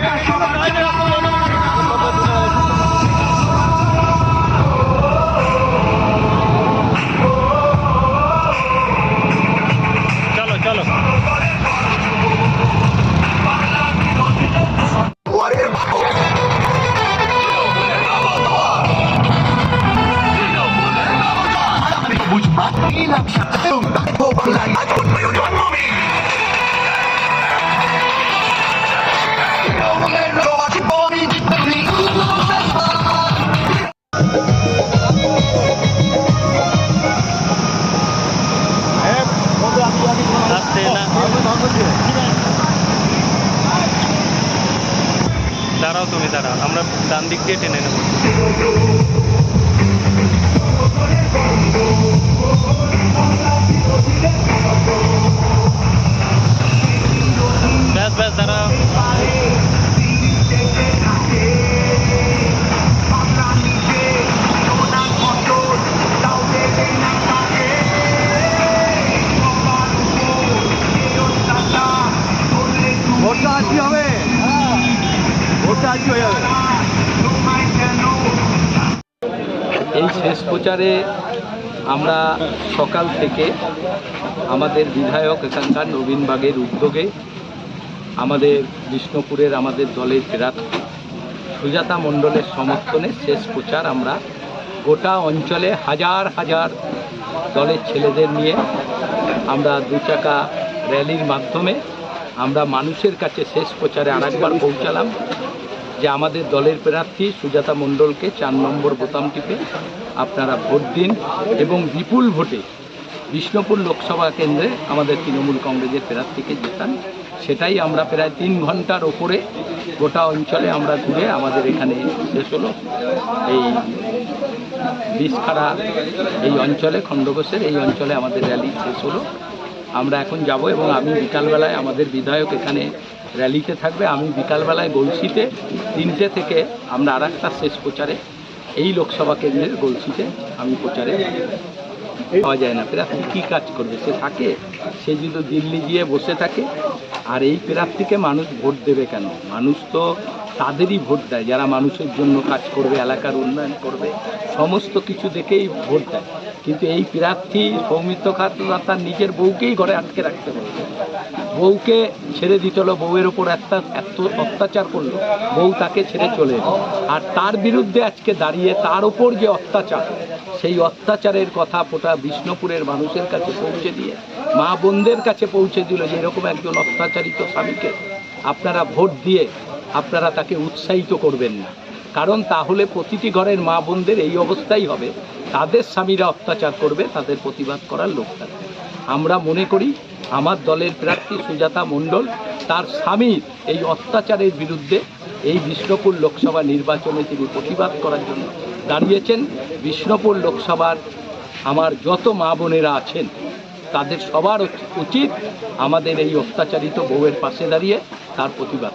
চলো দাঁড়াও তুমি, দাঁড়াও। আমরা ডান দিক দিয়ে টেনে নেব। ব্যাস ব্যাস, দাঁড়াও। ভোটটা আজকে হবে ভোটটা আজকে হয়ে যাবে এই শেষ প্রচারে আমরা সকাল থেকে আমাদের বিধায়ক এখানকার নবীনবাগের উদ্যোগে আমাদের বিষ্ণুপুরের আমাদের দলের প্রার্থী সুজাতা মণ্ডলের সমর্থনে শেষ প্রচার আমরা গোটা অঞ্চলে হাজার হাজার দলের ছেলেদের নিয়ে আমরা দু চাকা র্যালির মাধ্যমে আমরা মানুষের কাছে শেষ প্রচারে আরেকবার পৌঁছালাম। যে আমাদের দলের প্রার্থী সুজাতা মণ্ডলকে চার নম্বর বোতাম টিপে আপনারা ভোট দিন এবং বিপুল ভোটে বিষ্ণুপুর লোকসভা কেন্দ্রে আমাদের তৃণমূল কংগ্রেসের প্রার্থীকে জেতান। সেটাই আমরা প্রায় তিন ঘণ্টার ওপরে গোটা অঞ্চলে আমরা ঘুরে আমাদের এখানে শেষ হলো। এই বিষখাড়া এই অঞ্চলে, খণ্ডঘোষের এই অঞ্চলে আমাদের র্যালি শেষ হলো। আমরা এখন যাব এবং আমি বিকালবেলায় আমাদের বিধায়ক এখানে র্যালিতে থাকবে। আমি বিকালবেলায় গলসিতে তিনটে থেকে আমরা আর একটা শেষ প্রচারে, এই লোকসভা কেন্দ্রের গলসিতে আমি প্রচারে পাওয়া যায় না। প্রার্থী কী কাজ করবে? সে থাকে, সে যদি দিল্লি গিয়ে বসে থাকে, আর এই প্রার্থীকে মানুষ ভোট দেবে কেন? মানুষ তো তাদেরই ভোট দেয়, যারা মানুষের জন্য কাজ করবে, এলাকার উন্নয়ন করবে, সমস্ত কিছু দেখেই ভোট দেয়। কিন্তু এই প্রার্থী সৌমিত্র খাতরা তার নিজের বউকেই ঘরে আটকে রাখতে হবে বউকে ছেড়ে দিতে হলো, বউয়ের ওপর একটা এত অত্যাচার করল, বউ তাকে ছেড়ে চলে এলো। আর তার বিরুদ্ধে আজকে দাঁড়িয়ে তার ওপর যে অত্যাচার, সেই অত্যাচারের কথা ফোটা বিষ্ণুপুরের মানুষের কাছে পৌঁছে দিয়ে, মা বোনদের কাছে পৌঁছে দিল যে এরকম একজন অত্যাচারিত স্বামীকে আপনারা ভোট দিয়ে আপনারা তাকে উৎসাহিত করবেন না। কারণ তাহলে প্রতিটি ঘরের মা বোনদের এই অবস্থাই হবে। তাদের স্বামীরা অত্যাচার করবে, তাদের প্রতিবাদ করার লোক থাকবে আমরা মনে করি, আমার দলের প্রার্থী সুজাতা মণ্ডল, তার স্বামীর এই অত্যাচারের বিরুদ্ধে এই বিষ্ণুপুর লোকসভা নির্বাচনে তিনি প্রতিবাদ করার জন্য দাঁড়িয়েছেন। বিষ্ণুপুর লোকসভার আমার যত মা বোনেরা আছেন, তাদের সবার উচিত আমাদের এই অত্যাচারিত বউয়ের পাশে দাঁড়িয়ে তার প্রতিবাদ।